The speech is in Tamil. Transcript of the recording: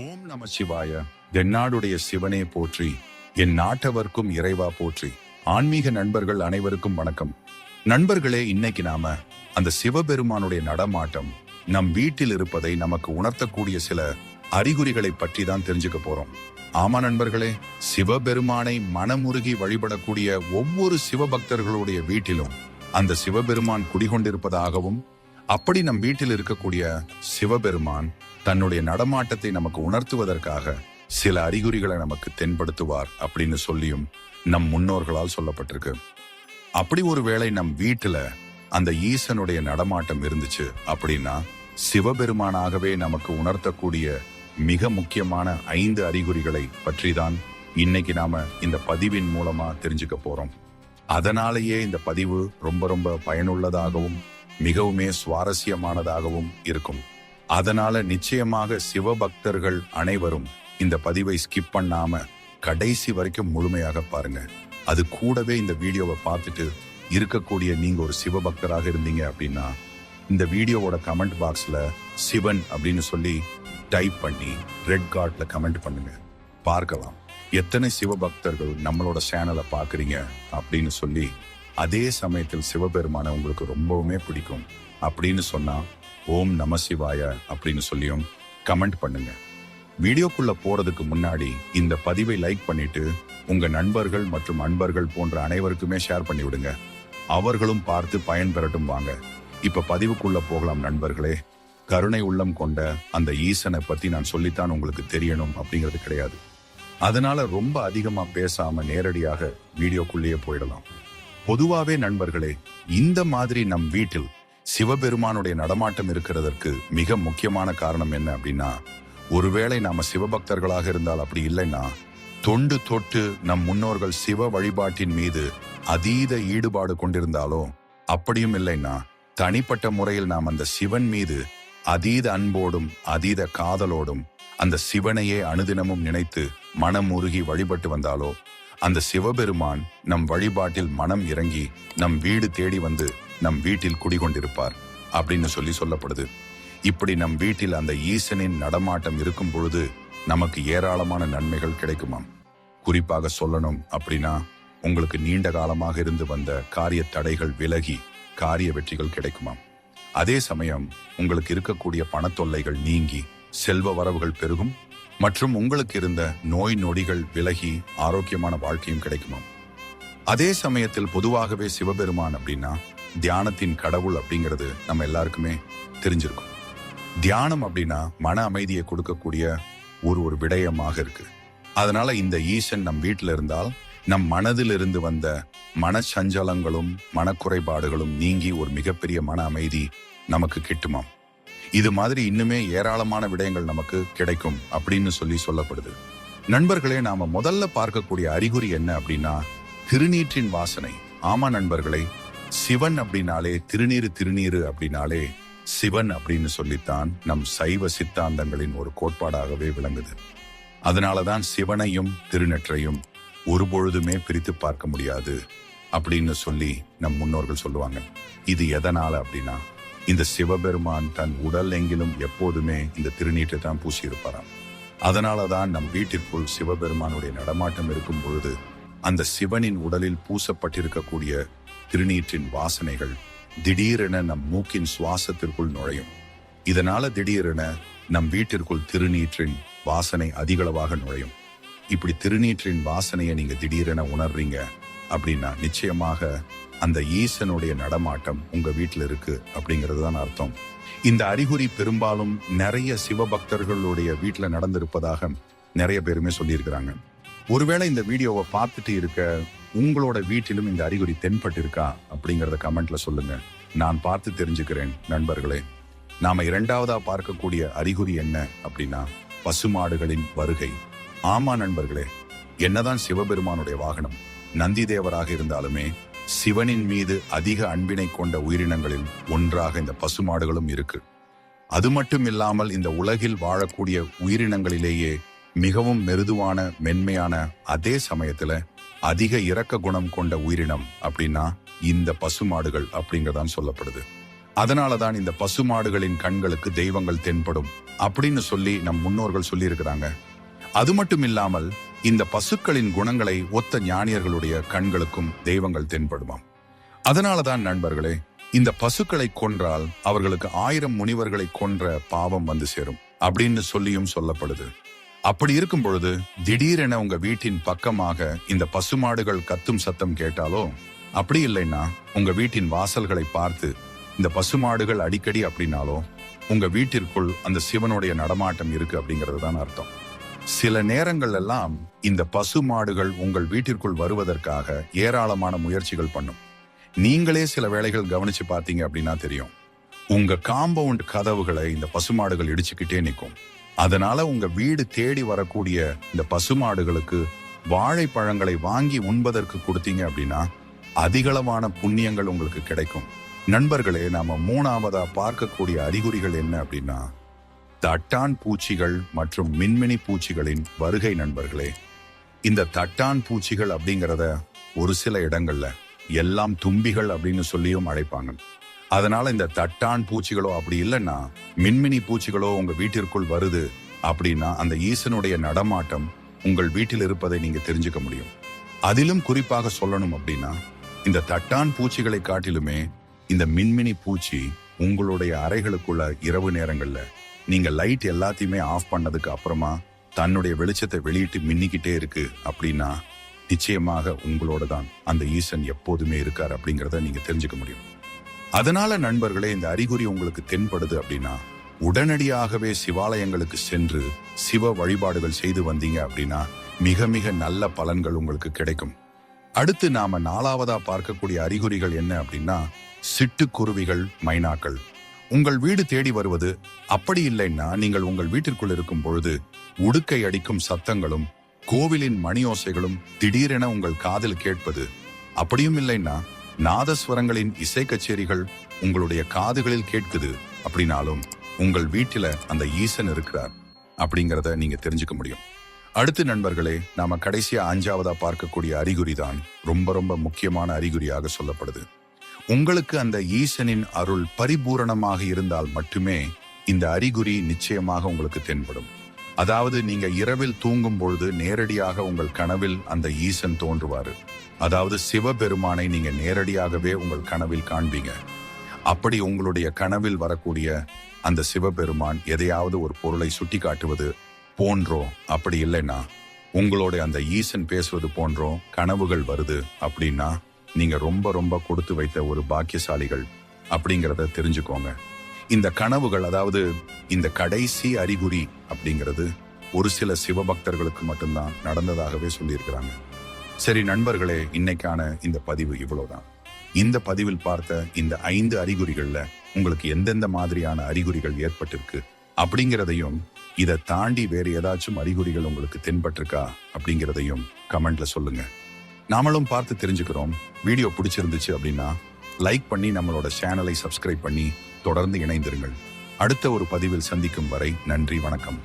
ஓம் நம சிவாய. தென்னாடுடைய சிவனே போற்றி. என் நாட்டவர்க்கும் இறைவா போற்றி. ஆன்மீக நண்பர்கள் அனைவருக்கும் வணக்கம். நண்பர்களே இன்னைக்கு நாம அந்த சிவபெருமானுடைய நடமாட்டம் நம் வீட்டில் இருப்பதை நமக்கு உணர்த்தக்கூடிய சில அறிகுறிகளை பற்றி தான் தெரிஞ்சுக்க போறோம். ஆமா நண்பர்களே சிவபெருமானை மனமுருகி வழிபடக்கூடிய ஒவ்வொரு சிவபக்தர்களுடைய வீட்டிலும் அந்த சிவபெருமான் குடிகொண்டிருப்பதாகவும் அப்படி நம் வீட்டில் இருக்கக்கூடிய சிவபெருமான் தன்னுடைய நடமாட்டத்தை நமக்கு உணர்த்துவதற்காக சில அறிகுறிகளை நமக்கு தென்படுத்துவார் அப்படின்னு சொல்லியும் நம் முன்னோர்களால் சொல்லப்பட்டிருக்கு. அப்படி ஒரு வேளை நம் வீட்டில் அந்த ஈசனுடைய நடமாட்டம் இருந்துச்சு அப்படின்னா சிவபெருமானாகவே நமக்கு உணர்த்தக்கூடிய மிக முக்கியமான ஐந்து அறிகுறிகளை பற்றி தான் இன்னைக்கு நாம இந்த பதிவின் மூலமா தெரிஞ்சுக்க போறோம். அதனாலேயே இந்த பதிவு ரொம்ப ரொம்ப பயனுள்ளதாகவும் மிகவுமே சுவாரஸ்யமானதாகவும் இருக்கும். அதனால நிச்சயமாக சிவபக்தர்கள் அனைவரும் இந்த பதிவை ஸ்கிப் பண்ணாம கடைசி வரைக்கும் முழுமையாக பாருங்க. அது கூடவே இந்த வீடியோவை பார்த்துட்டு இருக்கக்கூடிய நீங்க ஒரு சிவபக்தராக இருந்தீங்க அப்படின்னா இந்த வீடியோவோட கமெண்ட் பாக்ஸ்ல சிவன் அப்படின்னு சொல்லி டைப் பண்ணி ரெட் கார்ட்ல கமெண்ட் பண்ணுங்க. பார்க்கலாம். எத்தனை சிவபக்தர்கள் நம்மளோட சேனலை பாக்குறீங்க அப்படின்னு சொல்லி அதே சமயத்தில் சிவபெருமானை உங்களுக்கு ரொம்பவுமே பிடிக்கும் அப்படின்னு சொன்னா ஓம் நம சிவாய அப்படின்னு சொல்லியும் கமெண்ட் பண்ணுங்க. வீடியோக்குள்ள போறதுக்கு முன்னாடி இந்த பதிவை லைக் பண்ணிட்டு உங்க நண்பர்கள் மற்றும் அன்பர்கள் போன்ற அனைவருக்குமே ஷேர் பண்ணி விடுங்க. அவர்களும் பார்த்து பயன் பெறட்டும் வாங்க. இப்ப பதிவுக்குள்ள போகலாம் நண்பர்களே. கருணை உள்ளம் கொண்ட அந்த ஈசனை பத்தி நான் சொல்லித்தான் உங்களுக்கு தெரியணும் அப்படிங்கிறது கிடையாது. அதனால ரொம்ப அதிகமா பேசாம நேரடியாக வீடியோக்குள்ளேயே போயிடலாம். பொதுவாவே நண்பர்களே இந்த மாதிரி நம் வீட்டில் சிவபெருமானுடைய நடமாட்டம் இருக்கிறதற்கு மிக முக்கியமான காரணம் என்ன அப்படின்னா ஒருவேளை நாம சிவபக்தர்களாக இருந்தால் அப்படி இல்லைன்னா தொண்டு தொட்டு நம் முன்னோர்கள் சிவ வழிபாட்டின் மீது அதீத ஈடுபாடு கொண்டிருந்தாலோ அப்படியும் இல்லைன்னா தனிப்பட்ட முறையில் நாம் அந்த சிவன் மீது அதீத அன்போடும் அதீத காதலோடும் அந்த சிவனையே அனுதினமும் நினைத்து மனம் உருகி வழிபட்டு வந்தாலோ அந்த சிவபெருமான் நம் வழிபாட்டில் மனம் இறங்கி நம் வீடு தேடி வந்து நம் வீட்டில் குடிகொண்டிருப்பார் அப்படின்னு சொல்லி சொல்லப்படுது. இப்படி நம் வீட்டில் அந்த ஈசனின் நடமாட்டம் இருக்கும் பொழுது நமக்கு ஏராளமான நன்மைகள் கிடைக்குமாம். குறிப்பாக சொல்லணும் அப்படின்னா உங்களுக்கு நீண்ட காலமாக இருந்து வந்த காரிய தடைகள் விலகி காரிய வெற்றிகள் கிடைக்குமாம். அதே சமயம் உங்களுக்கு இருக்கக்கூடிய பணத்தொல்லைகள் நீங்கி செல்வ வரவுகள் பெருகும் மற்றும் உங்களுக்கு இருந்த நோய் நொடிகள் விலகி ஆரோக்கியமான வாழ்க்கையும் கிடைக்குமாம். அதே சமயத்தில் பொதுவாகவே சிவபெருமான் அப்படின்னா தியானத்தின் கடவுள் அப்படிங்கிறது நம்ம எல்லாருக்குமே தெரிஞ்சிருக்கும். தியானம் அப்படின்னா மன அமைதியை கொடுக்கக்கூடிய ஒரு ஒரு விடயமாக இருக்கு. அதனால இந்த ஈசன் நம் வீட்டில் இருந்தால் நம் மனதிலிருந்து வந்த மனச்சஞ்சலங்களும் மனக்குறைபாடுகளும் நீங்கி ஒரு மிகப்பெரிய மன அமைதி நமக்கு கிட்டுமாம். இது மாதிரி இன்னுமே ஏராளமான விடயங்கள் நமக்கு கிடைக்கும் அப்படின்னு சொல்லி சொல்லப்படுது. நண்பர்களே நாம முதல்ல பார்க்கக்கூடிய அறிகுறி என்ன அப்படின்னா திருநீற்றின் வாசனை. ஆமா நண்பர்களே சிவன் அப்படின்னாலே திருநீரு திருநீரு அப்படின்னாலே சிவன் அப்படின்னு சொல்லித்தான் நம் சைவ சித்தாந்தங்களின் ஒரு கோட்பாடாகவே விளங்குது. அதனாலதான் சிவனையும் திருநெற்றையும் ஒரு பொழுதுமே பிரித்து பார்க்க முடியாது அப்படின்னு சொல்லி நம் முன்னோர்கள் சொல்லுவாங்க. இது எதனால அப்படின்னா இந்த சிவபெருமான் தன் உடல் எங்கிலும் எப்போதுமே இந்த திருநீட்டை தான் பூசியிருப்பாராம். அதனாலதான் நம் வீட்டிற்குள் சிவபெருமானுடைய நடமாட்டம் இருக்கும் பொழுது அந்த சிவனின் உடலில் பூசப்பட்டிருக்கக்கூடிய திருநீற்றின் வாசனைகள் திடீரென நம் மூக்கின் சுவாசத்திற்குள் நுழையும். இதனால திடீரென நம் வீட்டிற்குள் திருநீற்றின் வாசனை அதிகளவாக நுழையும். இப்படி திருநீற்றின் வாசனையை நீங்க திடீரென உணர்றீங்க அப்படின்னா நிச்சயமாக அந்த ஈசனுடைய நடமாட்டம் உங்க வீட்டில் இருக்கு அப்படிங்கிறது தான் அர்த்தம். இந்த அறிகுறி பெரும்பாலும் நிறைய சிவபக்தர்களுடைய வீட்டில் நடந்திருப்பதாக நிறைய பேருமே சொல்லியிருக்கிறாங்க. ஒருவேளை இந்த வீடியோவை பார்த்துட்டு இருக்க உங்களோட வீட்டிலும் இந்த அறிகுறி தென்பட்டு இருக்கா அப்படிங்கிறத கமெண்ட்ல சொல்லுங்க. நான் பார்த்து தெரிஞ்சுக்கிறேன் நண்பர்களே. நாம இரண்டாவதா பார்க்கக்கூடிய அறிகுறி என்ன அப்படின்னா பசுமாடுகளின் வருகை. ஆமா நண்பர்களே என்னதான் சிவபெருமானுடைய வாகனம் நந்தி தேவராக இருந்தாலுமே சிவனின் மீது அதிக அன்பினை கொண்ட உயிரினங்களில் ஒன்றாக இந்த பசுமாடுகளும் இருக்கு. அது மட்டும் இல்லாமல் இந்த உலகில் வாழக்கூடிய உயிரினங்களிலேயே மிகவும் மெருதுவான மென்மையான அதே சமயத்துல அதிக இரக்க குணம் கொண்ட உயிரினம் அப்படின்னா இந்த பசுமாடுகள் அப்படிங்கறதான் சொல்லப்படுது. அதனாலதான் இந்த பசுமாடுகளின் கண்களுக்கு தெய்வங்கள் தென்படும் அப்படின்னு சொல்லி நம் முன்னோர்கள் சொல்லி இருக்கிறாங்க அது மட்டும் இல்லாமல் இந்த பசுக்களின் குணங்களை ஒத்த ஞானியர்களுடைய கண்களுக்கும் தெய்வங்கள் தென்படுமாம். அதனாலதான் நண்பர்களே இந்த பசுக்களை கொன்றால் அவர்களுக்கு ஆயிரம் முனிவர்களை கொன்ற பாவம் வந்து சேரும் அப்படின்னு சொல்லியும் சொல்லப்படுது. அப்படி இருக்கும் பொழுது திடீரென உங்க வீட்டின் பக்கமாக இந்த பசுமாடுகள் கத்தும் சத்தம் கேட்டாலோ? அப்படி இல்லைன்னா உங்க வீட்டின் வாசல்களை பார்த்து இந்த பசுமாடுகள் அடிக்கடி அப்படின்னாலோ? உங்க வீட்டிற்குள் அந்த சிவனுடைய நடமாட்டம் இருக்கு அப்படிங்கிறது தான் அர்த்தம். சில நேரங்கள் எல்லாம் இந்த பசுமாடுகள் உங்கள் வீட்டிற்குள் வருவதற்காக ஏராளமான முயற்சிகள் பண்ணும். நீங்களே சில வேளைகள் கவனிச்சு பார்த்தீங்க அப்படின்னா தெரியும். உங்க காம்பவுண்ட் கதவுகளை இந்த பசுமாடுகள் இடிச்சுக்கிட்டே நிற்கும். அதனால உங்க வீடு தேடி வரக்கூடிய இந்த பசுமாடுகளுக்கு வாழைப்பழங்களை வாங்கி உண்பதற்கு கொடுத்தீங்க அப்படின்னா அதிகளவான புண்ணியங்கள் உங்களுக்கு கிடைக்கும். நண்பர்களே நாம மூணாவதா பார்க்கக்கூடிய அறிகுறிகள் என்ன அப்படின்னா தட்டான் பூச்சிகள் மற்றும் மின்மினி பூச்சிகளின் வருகை நண்பர்களே. இந்த தட்டான் பூச்சிகள் அப்படிங்கிறத ஒரு சில இடங்கள்ல எல்லாம் தும்பிகள் அப்படின்னு சொல்லியும் அழைப்பாங்க. அதனால இந்த தட்டான் பூச்சிகளோ அப்படி இல்லைன்னா மின்மினி பூச்சிகளோ உங்க வீட்டிற்குள் வருது அப்படின்னா அந்த ஈசனுடைய நடமாட்டம் உங்கள் வீட்டில் இருப்பதை நீங்க தெரிஞ்சுக்க முடியும். அதிலும் குறிப்பாக சொல்லணும் அப்படின்னா இந்த தட்டான் பூச்சிகளை காட்டிலுமே இந்த மின்மினி பூச்சி உங்களுடைய அறைகளுக்குள்ள இரவு நேரங்கள்ல நீங்க லைட் எல்லாத்தையுமே ஆஃப் பண்ணதுக்கு அப்புறமா தன்னுடைய வெளிச்சத்தை வெளியிட்டு மின்னிக்கிட்டே இருக்கு அப்படின்னா நிச்சயமாக உங்களோட தான் அந்த ஈசன் எப்போதுமே இருக்கார் அப்படிங்கிறத நீங்க தெரிஞ்சுக்க முடியும். அதனால நண்பர்களே இந்த அறிகுறி உங்களுக்கு தென்படுது அப்படின்னா உடனடியாகவே சிவாலயங்களுக்கு சென்று சிவ வழிபாடுகள் செய்து வந்தீங்க அப்படின்னா மிக மிக நல்ல பலன்கள் உங்களுக்கு கிடைக்கும். அடுத்து நாம நாலாவதா பார்க்கக்கூடிய அறிகுறிகள் என்ன அப்படின்னா சிட்டுக்குருவிகள் மைனாக்கள். உங்கள் வீடு தேடி வருவது அப்படி இல்லைன்னா நீங்கள் உங்கள் வீட்டிற்குள் இருக்கும் பொழுது உடுக்கை அடிக்கும் சத்தங்களும் கோவிலின் மணியோசைகளும் திடீரென உங்கள் காதில் கேட்பது. அப்படியும் இல்லைன்னா நாதஸ்வரங்களின் இசை கச்சேரிகள் உங்களுடைய காதுகளில் கேட்குது அப்படின்னாலும் உங்கள் வீட்டில அந்த ஈசன் இருக்கிறார் அப்படிங்கிறத நீங்க தெரிஞ்சுக்க முடியும். அடுத்து நண்பர்களே நாம கடைசியா அஞ்சாவதா பார்க்கக்கூடிய அறிகுறி தான் ரொம்ப ரொம்ப முக்கியமான அறிகுறியாக சொல்லப்படுது. உங்களுக்கு அந்த ஈசனின் அருள் பரிபூரணமாக இருந்தால் மட்டுமே இந்த அறிகுறி நிச்சயமாக உங்களுக்கு தென்படும். அதாவது நீங்க இரவில் தூங்கும் பொழுது நேரடியாக உங்கள் கனவில் அந்த ஈசன் தோன்றுவாரு. அதாவது சிவபெருமானை நீங்க நேரடியாகவே உங்கள் கனவில் காண்பீங்க. அப்படி உங்களுடைய கனவில் வரக்கூடிய அந்த சிவபெருமான் எதையாவது ஒரு பொருளை சுட்டி காட்டுவது போன்றோ அப்படி இல்லைன்னா உங்களுடைய அந்த ஈசன் பேசுவது போன்றோ கனவுகள் வருது அப்படின்னா நீங்க ரொம்ப ரொம்ப கொடுத்து வைத்த ஒரு பாக்கியசாலிகள் அப்படிங்கிறத தெரிஞ்சுக்கோங்க. இந்த கனவுகள் அதாவது இந்த கடைசி அறிகுறி அப்படிங்கிறது ஒரு சில சிவபக்தர்களுக்கு மட்டும்தான் நடந்ததாகவே சொல்லியிருக்கிறாங்க. சரி நண்பர்களே இன்னைக்கான இந்த பதிவு இவ்வளவுதான். இந்த பதிவில் பார்த்த இந்த ஐந்து அறிகுறிகள்ல உங்களுக்கு எந்தெந்த மாதிரியான அறிகுறிகள் ஏற்பட்டிருக்கு அப்படிங்கிறதையும் இதை தாண்டி வேறு ஏதாச்சும் அறிகுறிகள் உங்களுக்கு தென்பட்டிருக்கா அப்படிங்கிறதையும் கமெண்ட்ல சொல்லுங்க. நாமளும் பார்த்து தெரிஞ்சுக்கிறோம். வீடியோ பிடிச்சிருந்துச்சு அப்படின்னா லைக் பண்ணி நம்மளோட சேனலை சப்ஸ்கிரைப் பண்ணி தொடர்ந்து இணைந்திருங்கள். அடுத்த ஒரு பதிவில் சந்திக்கும் வரை நன்றி வணக்கம்.